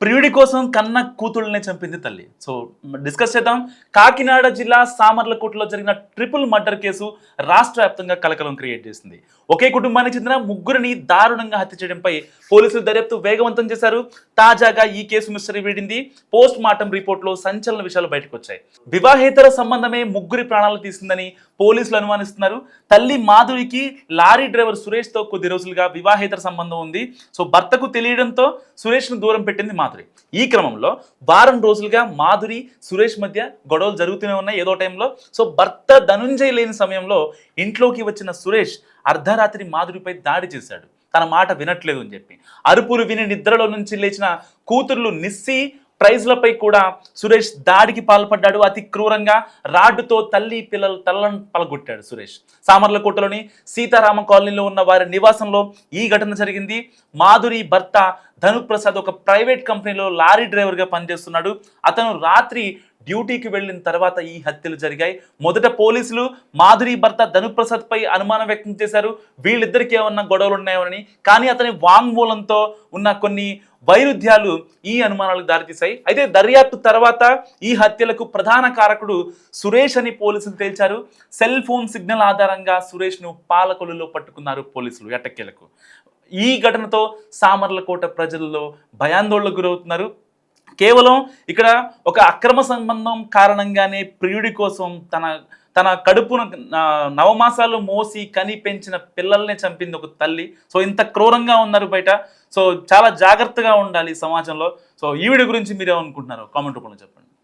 ప్రియుడి కోసం కన్న కూతుళ్ళనే చంపింది తల్లి. సో డిస్కస్ చేద్దాం. కాకినాడ జిల్లా సామర్లకోటలో జరిగిన ట్రిపుల్ మర్డర్ కేసు రాష్ట్ర వ్యాప్తంగా కలకలం క్రియేట్ చేసింది. ఒకే కుటుంబానికి చెందిన ముగ్గురిని దారుణంగా హత్య చేయడంపై పోలీసులు దర్యాప్తు వేగవంతం చేశారు. తాజాగా ఈ కేసు మిస్టరీ వీడింది. పోస్ట్ మార్టం రిపోర్ట్లో సంచలన విషయాలు బయటకు వచ్చాయి వివాహేతర సంబంధమే ముగ్గురి ప్రాణాలు తీసిందని పోలీసులు అనుమానిస్తున్నారు. తల్లి మాధురికి లారీ డ్రైవర్ సురేష్తో కొద్ది రోజులుగా వివాహేతర సంబంధం ఉంది. సో భర్తకు తెలియడంతో సురేష్ను దూరం పెట్టింది మాధురి. ఈ క్రమంలో వారం రోజులుగా మాధురి సురేష్ మధ్య గొడవలు జరుగుతూనే ఉన్నాయి ఏదో టైంలో. సో భర్త ధనుంజయ్ లేని సమయంలో ఇంట్లోకి వచ్చిన సురేష్ అర్ధరాత్రి మాధురిపై దాడి చేశాడు. తన మాట వినట్లేదు అని చెప్పి. అరుపులు విని నిద్రలో నుంచి లేచిన కూతుర్లు నిస్సి ప్రైజ్లపై కూడా సురేష్ దాడికి పాల్పడ్డాడు. అతి క్రూరంగా రాడ్డుతో తల్లి పిల్లల తల్లను పలగొట్టాడు సురేష్. సామర్లకోటలోని సీతారామ కాలనీలో ఉన్న వారి నివాసంలో ఈ ఘటన జరిగింది. మాధురి భర్త ధనుప్రసాద్ ఒక ప్రైవేట్ కంపెనీలో లారీ డ్రైవర్గా పనిచేస్తున్నాడు. అతను రాత్రి డ్యూటీకి వెళ్ళిన తర్వాత ఈ హత్యలు జరిగాయి. మొదట పోలీసులు మాధురి భర్త ధనుప్రసాద్ పై అనుమానం వ్యక్తం చేశారు. వీళ్ళిద్దరికి ఏమన్నా గొడవలు ఉన్నాయని కానీ అతని వాంగ్మూలంతో ఉన్న కొన్ని వైరుధ్యాలు ఈ అనుమానాలకు దారితీశాయి. అయితే దర్యాప్తు తర్వాత ఈ హత్యలకు ప్రధాన కారకుడు సురేష్ అని పోలీసులు తేల్చారు. సెల్ ఫోన్ సిగ్నల్ ఆధారంగా సురేష్ను పాలకొలులో పట్టుకున్నారు పోలీసులు ఎట్టకేలకు ఈ ఘటనతో సామర్లకోట ప్రజల్లో భయాందోళనకు గురవుతున్నారు. కేవలం ఇక్కడ ఒక అక్రమ సంబంధం కారణంగానే ప్రియుడి కోసం తన తన కడుపున నవమాసాలు మోసి కని పెంచిన పిల్లల్ని చంపింది ఒక తల్లి. సో ఇంత క్రూరంగా ఉన్నారు బయట. సో చాలా జాగ్రత్తగా ఉండాలి సమాజంలో. సో ఈవిడ గురించి మీరేమనుకుంటున్నారు కామెంట్ రూపంలో చెప్పండి.